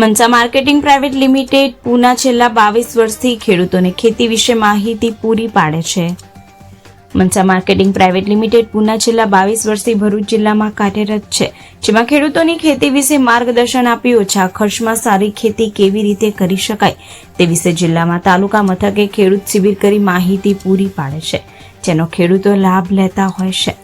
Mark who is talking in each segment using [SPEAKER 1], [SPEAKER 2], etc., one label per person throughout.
[SPEAKER 1] Mansa marketing private limited Poona છેલ્લા બાવીસ વર્ષથી ખેડૂતોને ખેતી વિશે માહિતી પૂરી પાડે છે. Mansa marketing private limited Poona છેલ્લા બાવીસ વર્ષથી ભરૂચ જિલ્લામાં કાર્યરત છે, જેમાં ખેડૂતોની ખેતી વિશે માર્ગદર્શન આપી ઓછા ખર્ચમાં સારી ખેતી કેવી રીતે કરી શકાય તે વિશે જિલ્લામાં તાલુકા મથકે ખેડૂત શિબિર કરી માહિતી પૂરી પાડે છે, જેનો ખેડૂતો લાભ લેતા હોય છે.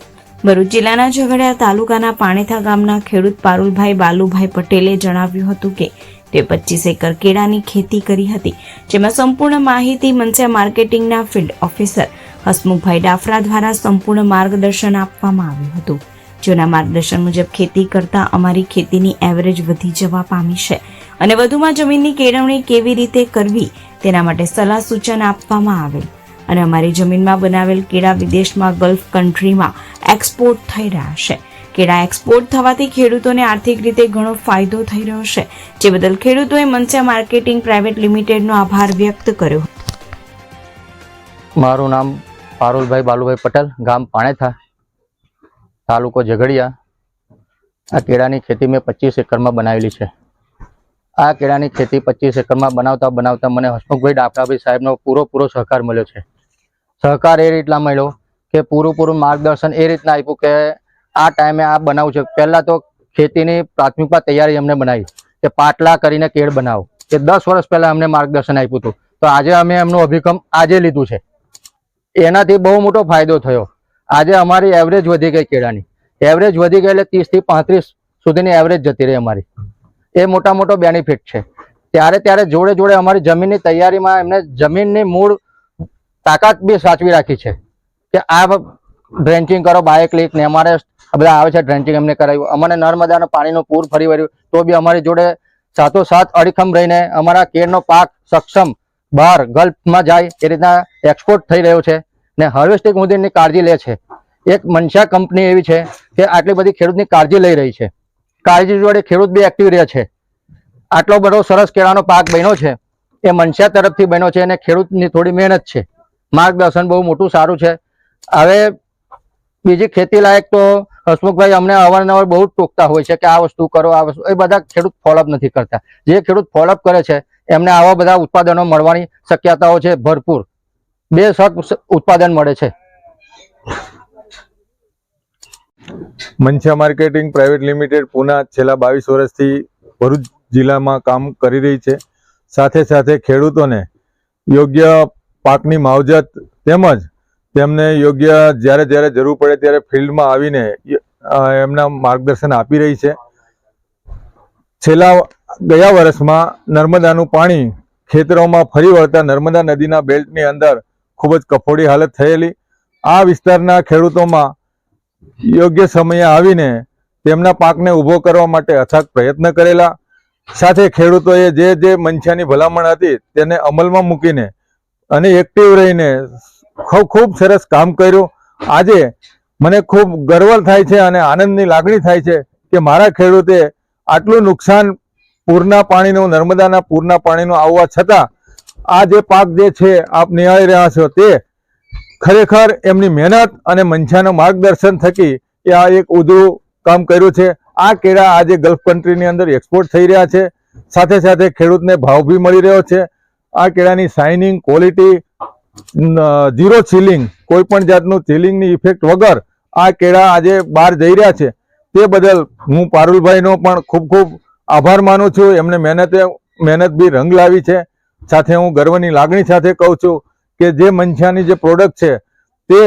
[SPEAKER 1] ભરૂચ જિલ્લાના ઝઘડિયા તાલુકાના પાણેથા ગામના ખેડૂત પારુલભાઈ બાલુભાઈ પટેલે જણાવ્યું હતું કે તે પચીસ એકર કેળાની ખેતી કરી હતી, જેમાં સંપૂર્ણ માહિતી મનસા માર્કેટિંગના ફિલ્ડ ઓફિસર હસમુખભાઈ ડાફરા દ્વારા સંપૂર્ણ માર્ગદર્શન આપવામાં આવ્યું હતું. જેના માર્ગદર્શન મુજબ ખેતી કરતા અમારી ખેતીની એવરેજ વધી જવા પામી છે અને વધુમાં જમીનની કેળવણી કેવી રીતે કરવી તેના માટે સલાહ સૂચન આપવામાં આવેલ. અને અમારી જમીનમાં બનાવેલ કેળા વિદેશમાં ગલ્ફ કન્ટ્રીમાં એક્સપોર્ટ થઈ રહ્યા છે. કેળા એક્સપોર્ટ થવાથી ખેડૂતોને આર્થિક રીતે ઘણો ફાયદો થઈ રહ્યો છે. જે બદલ ખેડૂતોએ મનસા માર્કેટિંગ પ્રાઇવેટ લિમિટેડનો આભાર વ્યક્ત કર્યો.
[SPEAKER 2] મારું નામ પારુલભાઈ બાલુભાઈ પટેલ, ગામ પાણેથા, તાલુકો ઝઘડિયા. આ કેળાની ખેતી મેં પચીસ એકરમાં બનાવેલી છે. આ કેળાની ખેતી પચીસ એકરમાં બનાવતા બનાવતા મને હસમુખભાઈ ડાફડાભાઈ સાહેબનો પૂરો પૂરો સહકાર મળ્યો છે. સહકાર એ રીતના મળ્યો કે પૂરું માર્ગદર્શન એ રીતના આપ્યું કે આ ટાઈમે આ બનાવવું છે. પહેલા તો ખેતીની પ્રાથમિકમાં તૈયારી અમને બનાવી કે પાટલા કરીને કેળ બનાવો. કે દસ વર્ષ પહેલા અમને માર્ગદર્શન આપ્યું હતું. તો આજે અમે એમનું અભિગમ આજે લીધું છે. એનાથી બહુ મોટો ફાયદો થયો. આજે અમારી એવરેજ વધી ગઈ કેળાની. એવરેજ વધી ગઈ એટલે ત્રીસથી પાંત્રીસ સુધીની એવરેજ જતી રહી અમારી. એ મોટા મોટો બેનિફિટ છે. ત્યારે ત્યારે જોડે જોડે અમારી જમીનની તૈયારીમાં એમને જમીનની મૂળ તાકાત બી સાચવી રાખી છે કે આ ડ્રેન્ચિંગ કરો બાયોક્લિક ને અમારે બધા આવે છે ડ્રેન્ચિંગ એમને કરાવ્યું. અમને નર્મદાના પાણીનું પૂર ફરી વળ્યું, તો બી અમારી જોડે સાથોસાથ અડીખમ રહીને અમારા કેળનો પાક સક્ષમ બહાર ગલ્ફમાં જાય એ રીતના એક્સપોર્ટ થઈ રહ્યો છે ને હાર્વેસ્ટિંગ મુદ્દેની કાળજી લે છે. એક મનસા કંપની એવી છે કે આટલી બધી ખેડૂતની કાળજી લઈ રહી છે. કાળજી જોડે ખેડૂત બી એક્ટિવ રહે છે. આટલો બધો સરસ કેળાનો પાક બન્યો છે, એ મનસા તરફથી બન્યો છે અને ખેડૂતની થોડી મહેનત છે. માર્ગદર્શન બહુ મોટું સારું છે. હવે બીજી ખેતી લાયક તો હસમુખભાઈ અમને અવારનવાર બહુ ટોકતા હોય છે કે આ વસ્તુ કરો, આ વસ્તુ, એ બધા ખેડૂત ફોલોઅપ નથી કરતા. જે ખેડૂત ફોલોઅપ કરે છે, એમને આવા બધા ઉત્પાદનો મળવાની શક્યતાઓ છે ભરપૂર. બે શક ઉત્પાદન મળે છે.
[SPEAKER 3] Mansa marketing private limited Poona છેલ્લા બાવીસ વર્ષથી ભરૂચ જિલ્લામાં કામ કરી રહી છે. સાથે સાથે ખેડૂતોને યોગ્ય પાકની માવજત તેમજ તેમને યોગ્ય જ્યારે જ્યારે જરૂર પડે ત્યારે ફિલ્ડમાં આવીને એમના માર્ગદર્શન આપી રહી છે. છેલ્લા ગયા વર્ષમાં નર્મદાનું પાણી ખેતરોમાં ફરી વળતા નર્મદા નદીના બેલ્ટની અંદર ખૂબ જ કફોડી હાલત થયેલી. આ વિસ્તારના ખેડૂતોમાં યોગ્ય સમયે આવીને તેમના પાકને ઊભો કરવા માટે અથાગ પ્રયત્ન કરેલા. સાથે ખેડૂતોએ જે જે મંછાની ભલામણ હતી તેને અમલમાં મૂકીને અને એક્ટિવ રહીને ખૂબ ખૂબ સરસ કામ કર્યું. આજે મને ખૂબ ગર્વ થાય છે અને આનંદની લાગણી થાય છે કે મારા ખેડૂતે આટલું નુકસાન પૂરના પાણીનું, નર્મદાના પૂરના પાણીનું આવવા છતાં આ જે પાક જે છે, આપ નિહાળી રહ્યા છો તે ખરેખર એમની મહેનત અને મંછાના માર્ગદર્શન થકી એ આ એક ઉધરું કામ કર્યું છે. આ કેળા આજે ગલ્ફ કન્ટ્રીની અંદર એક્સપોર્ટ થઈ રહ્યા છે. સાથે સાથે ખેડૂતને ભાવ બી મળી રહ્યો છે. આ કેળાની શાઇનિંગ ક્વોલિટી ઝીરો ચિલિંગ કોઈ પણ જાતનું ચિલિંગની ઇફેક્ટ વગર આ કેળા આજે બહાર જઈ રહ્યા છે. તે બદલ હું પારુલભાઈનો પણ ખૂબ ખૂબ આભાર માનું છું. એમને મહેનતે, મહેનત બી રંગ લાવી છે. સાથે હું ગર્વની લાગણી સાથે કહું છું કે જે મંછાની જે પ્રોડક્ટ છે, તે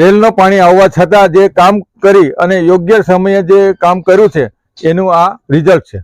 [SPEAKER 3] રેલનો પાણી આવવા છતાં જે કામ કરી અને યોગ્ય સમયે જે કામ કર્યું છે, એનું આ રિઝલ્ટ છે.